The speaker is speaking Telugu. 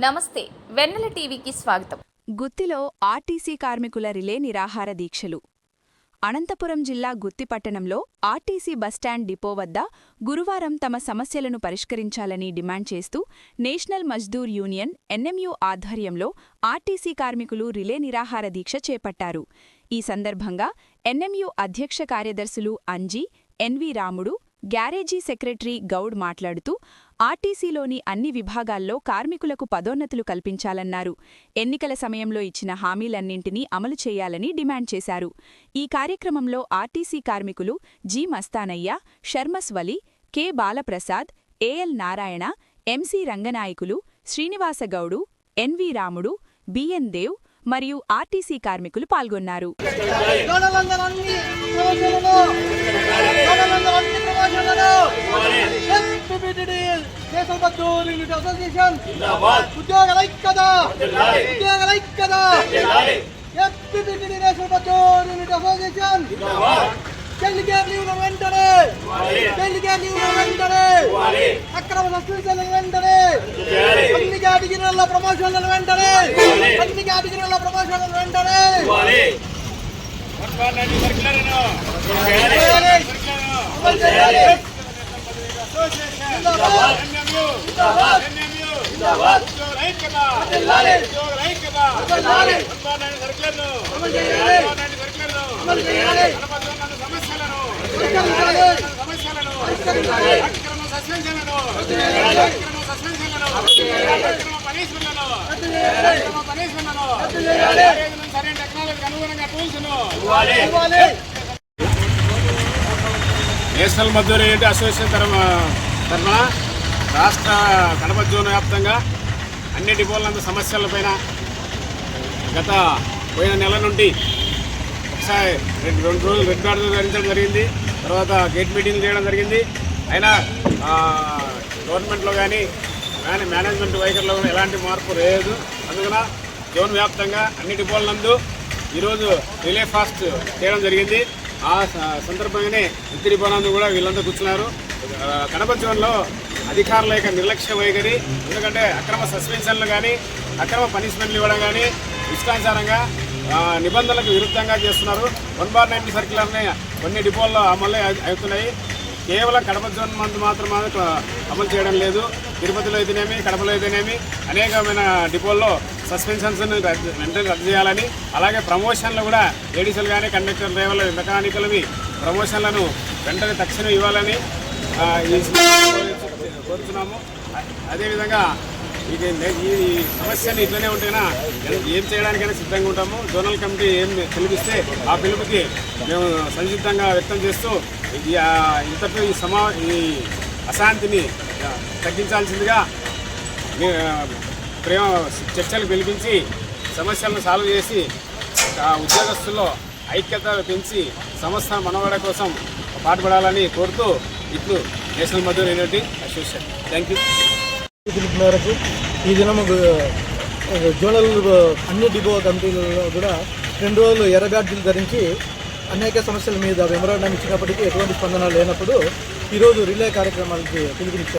నమస్తే వెన్నెల టీవీకి స్వాగతం. గుత్తిలో ఆర్టీసీ కార్మికుల రిలే నిరాహార దీక్షలు. అనంతపురం జిల్లా గుత్తి పట్టణంలో ఆర్టీసీ బస్టాండ్ డిపో వద్ద గురువారం తమ సమస్యలను పరిష్కరించాలని డిమాండ్ చేస్తూ నేషనల్ మజ్దూర్ యూనియన్ ఎన్ఎంయూ ఆధ్వర్యంలో ఆర్టీసీ కార్మికులు రిలే నిరాహార దీక్ష చేపట్టారు. ఈ సందర్భంగా ఎన్ఎంయూ అధ్యక్ష కార్యదర్శులు Anji NV Ramudu garage secretary Goud మాట్లాడుతూ ఆర్టీసీలోని అన్ని విభాగాల్లో కార్మికులకు పదోన్నతులు కల్పించాలన్నారు. ఎన్నికల సమయంలో ఇచ్చిన హామీలన్నింటినీ అమలు చేయాలని డిమాండ్ చేశారు. ఈ కార్యక్రమంలో ఆర్టీసీ కార్మికులు G. Mastanaiah Sharma's Vali K. Balaprasad AL Narayana MC Ranganayakulu Srinivasagoud NV Ramudu BN Dev మరియు ఆర్టీసీ కార్మికులు పాల్గొన్నారు. ప్రమోషన్లను SPPTD national Mazdoor unit association ఉద్యోగుల ఐక్యత ఉద్యోగుల ఐక్యత SPPTD national Mazdoor unit association delegate leave వెంటనే డెలిగేట్ లీవ్ వెంటనే అక్రమ సస్పెన్షన్ వెంటనే అన్ని కేటగిరీల ప్రమోషన్ల వెంటనే అన్ని కేటగిరీల ప్రమోషన్ల వెంటనే అమలు చేయాలి జిందాబాద్ జిందాబాద్ జిల్లాలి జిల్లాలి అమలు చేయాలి అమలు చేయాలి పరిష్కరించాలి పరిష్కరించాలి ఇవ్వాలి నేషనల్ మజ్దూర్ అసోసియేషన్ తరమ తరఫున రాష్ట్ర కడప జోన్ వ్యాప్తంగా అన్ని డిపోలందు సమస్యలపైన గత పోయిన నెల నుండి ఒకసారి రెండు రెండు రోజులు రెడ్ కార్డు ధరించడం జరిగింది. తర్వాత గేట్ మీటింగ్ చేయడం జరిగింది. అయినా గవర్నమెంట్లో కానీ కానీ మేనేజ్మెంట్ వైఖరిలో కూడా ఎలాంటి మార్పు లేదు. అందుకన జోన్ వ్యాప్తంగా అన్ని డిపోల నందు ఈరోజు రిలే ఫాస్ట్ చేయడం జరిగింది. ఆ స- సందర్భంగానే ఇద్దరి డిపోలందు కూడా వీళ్ళంతా కూర్చున్నారు. కడప జోన్లో అధికారుల యొక్క నిర్లక్ష్య వైఖరి ఎందుకంటే అక్రమ సస్పెన్షన్లు కానీ అక్రమ పనిష్మెంట్లు ఇవ్వడం కానీ ఇష్టానుసారంగా నిబంధనలకు విరుద్ధంగా చేస్తున్నారు. వన్ బార్ నైన్టీ సర్క్యులర్ని కొన్ని డిపోల్లో అమలు అవుతున్నాయి. కేవలం కడప జోన్ మందు మాత్రం అమలు చేయడం లేదు. తిరుపతిలో అయితేనేమి కడపలో అయితేనేమి అనేకమైన డిపోల్లో సస్పెన్షన్స్ వెంటనే రద్దు చేయాలని అలాగే ప్రమోషన్లు కూడా లేడీసులు కానీ కండక్టర్ డ్రైవర్లు మెకానికల్వి ప్రమోషన్లను వెంటనే తక్షణం ఇవ్వాలని కోరుతున్నాము. అదేవిధంగా ఇది ఈ సమస్యని ఇట్లనే ఉంటేనా ఏం చేయడానికైనా సిద్ధంగా ఉంటాము. జోనల్ కమిటీ ఏం పిలిపిస్తే ఆ పిలుపుకి మేము సంసిద్ధంగా వ్యక్తం చేస్తూ ఇంతటి ఈ సమా ఈ అశాంతిని తగ్గించాల్సిందిగా ప్రేమ చర్చలు పిలిపించి సమస్యలను సాల్వ్ చేసి ఆ ఉద్యోగస్తుల్లో ఐక్యత పెంచి సంస్థ మనవడ కోసం పాటుపడాలని కోరుతూ ఇప్పుడు national Mazdoor unity association. Thank you. పిలుపు మేరకు ఈ దినం జోనల్ అన్ని డిపో కమిటీలలో కూడా రెండు రోజులు ఎర్ర బ్యాడ్జీలు ధరించి అనేక సమస్యల మీద మెమరాండం ఇచ్చినప్పటికీ ఎటువంటి స్పందన లేనప్పుడు ఈరోజు రిలే కార్యక్రమాలకి పిలుపునిచ్చారు.